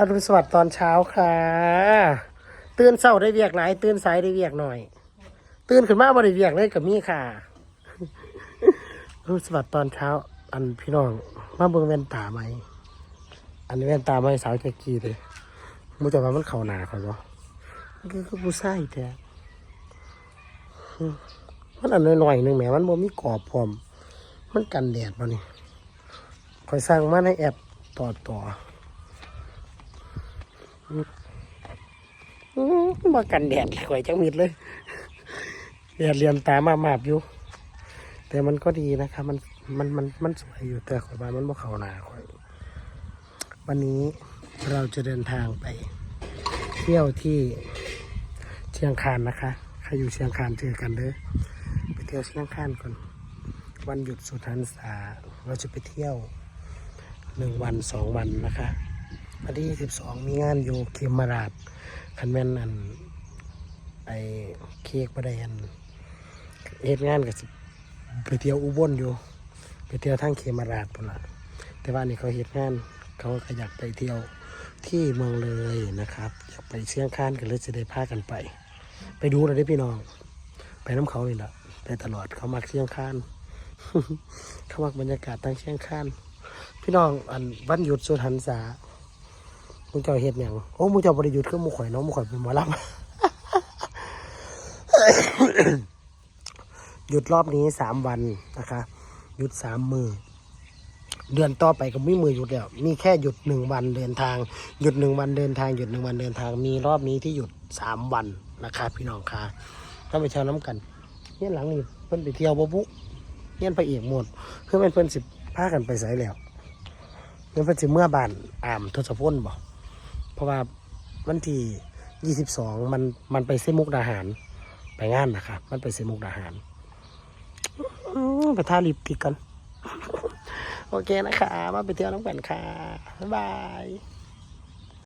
อรุณสวัสดิ์ตอนเช้าค่ะ ตื่นเช้าได้เวียกหลาย ตื่นสายได้เวียกหน่อย ตื่นขึ้นมาบ่ไดเวียกเลยกับมี่ค่ะอรุณสวัสดิ์ตอนเช้า อันพี่น้อง มาเบิ่งแว่นตาไหม อันแว่นตาไหมสาวแจกกี้เลยมูจะว่ามันเข่าหนาเขาบ่มันคือคือผู้ชายแท้มันอันน้อยๆหนึ่งแหมมันบ่มีกรอบพร้อม มันกันแดดบ่นี่คอยสร้างมาในแอปต่อต่อ มากันแดดข่อยจังมิดเลยแดดเรียนตามามาบอยู่ แต่มันก็ดีนะครับ มันมันมันมันสวยอยู่แต่ข่อยบ้านมันบ่เขาหนาข่อย วันนี้เราจะเดินทางไป เที่ยวที่เชียงคานนะคะใครอยู่เชียงคานเจอกันเด้อไปเที่ยวเชียงคานก่อนวันหยุดสุดหันษาเราจะไปเที่ยวหนึ่งวันสองวันนะคะ วันที่สิบสองมีงานอยู่เขมราชคันแม่นอันไอเค้กประเดอันเหตุงานกับไปเที่ยวอุบลอยู่ ไปเที่ยวทางเขมราชพุ่นละแต่ว่านี่เขาเหตุงานเขาก็อยากไปเที่ยวที่เมืองเลยนะครับอยากไปเชียงคานกันเลยจะได้พากันไป ไปดูเลยได้พี่น้อง ไปน้ำเขานี่แหละไปตลอดเขามักเชียงคานเขามักบรรยากาศตั้งเชียงคานพี่น้องอันวันหยุดสุดหันษา มึงเจ้าเฮ็ดหยังโอ้มึงเจ้าบริยุทธ์คือหมูข่อยน้องมูข่อยเป็นหมอลำหยุดรอบนี้สามวันนะคะ หยุดสามมือเดือนต่อไปก็ไม่มือหยุดแล้ว มีแค่หยุดหนึ่งวันเดินทาง หยุดหนึ่งวันเดินทางหยุดหนึ่งวันเดินทาง มีรอบนี้ที่หยุดสามวันนะคะพี่น้องค่ะต้องไปเที่ยวน้ำกันเนี่ยหลังนี่เพิ่นไปเที่ยวบ่บุเนี่ยไปเอกหมดเพื่อเป็นเพิ่นสิพากันไปไสแล้วเพื่อนเพิ่นสิเมื่อบานอ่ามทศพลบ่ เพราะว่าวันที่ยี่สิบสองมันมันไปเส้มุกดาหาร ไปงานนะคะมันไปเส้มุกดาหารไปท่าลิปติกกัน โอเคนะคะ มาไปเที่ยวน้ำกันค่ะ บ๊ายบาย